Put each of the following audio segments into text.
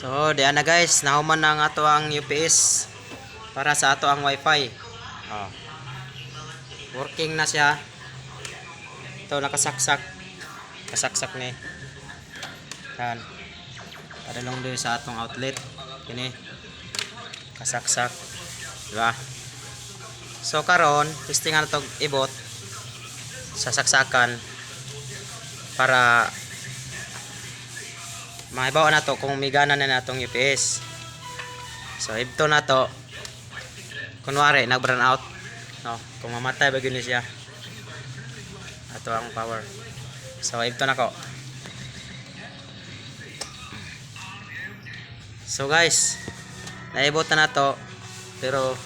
So, diyan na guys, nahuman na ang ato ang UPS para sa ato ang wifi. Oh. Working na siya. Ito nakasaksak. Kasaksak ni. Yan. Padalong doon sa atong outlet. Kini. Kasaksak. Diba? So karon, testingan na to ibot sa saksakan para maibawa na to kung may gana na natong UPS. So ito na to. Kunwari, nag-burn out. No, kung mamatay ba ni siya. Ato ang power. So ito na ko. So guys, naibot na na to. Pero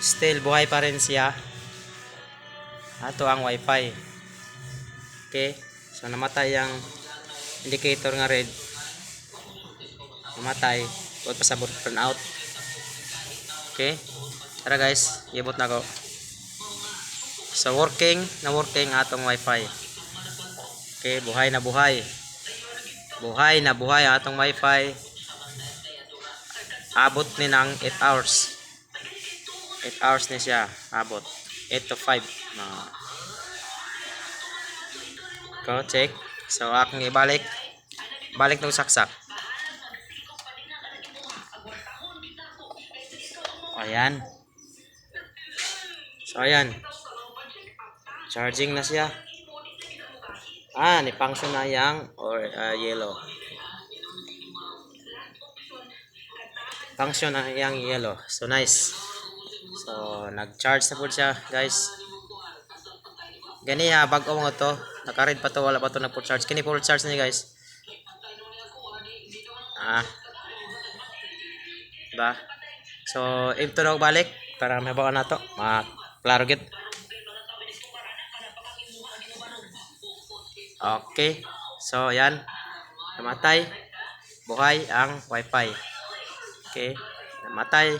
still buhay pa rin siya. Ato ang wifi. Okay? So namatay ang indicator nga red. Namatay. Huwag pa sa burn out. Okay? Tara guys, ibot na ko. So working, na working atong wifi. Okay, buhay na buhay. Buhay na buhay atong wifi. Abot ni ng 8 hours. 8 hours ni siya. Abot. 8 to 5. Mga Go, check. So, akong ibalik. Balik ng saksak. Ayan. So, ayan. Charging na siya. Ah, ni function na yang or uh, yellow. Function na yang yellow. So, nice. So, nag-charge na po siya, guys. Gani ha, bago mo to. Naka-red pa to, wala pa to na full charge. Kini full charge niya, guys. Ah. Diba? So, aim to na balik para may bawa na to. Ma git. Okay. So, yan. Namatay. Buhay ang wifi. Okay. Namatay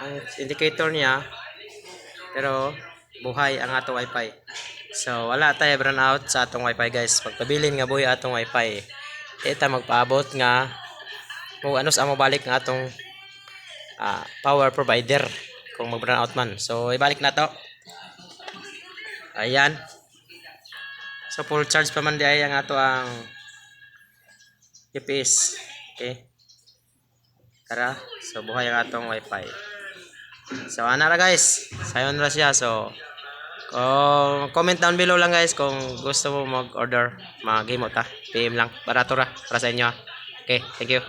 ang indicator niya pero buhay ang atong wifi so wala tayo brown out sa atong wifi guys. Pagpabilin nga buhay atong wifi ita magpaabot nga kung ano sa balik nga atong ah, power provider kung mag brown out man. So ibalik na to. Ayan. So full charge pa man di ay ang ato ang UPS okay. Tara. So buhay ang atong wifi. So, ano ra guys? Sayon ra siya. So, kung comment down below lang guys kung gusto mo mag-order, mag-game ta. PM lang. Barato ra para sa inyo. ah. Okay, thank you.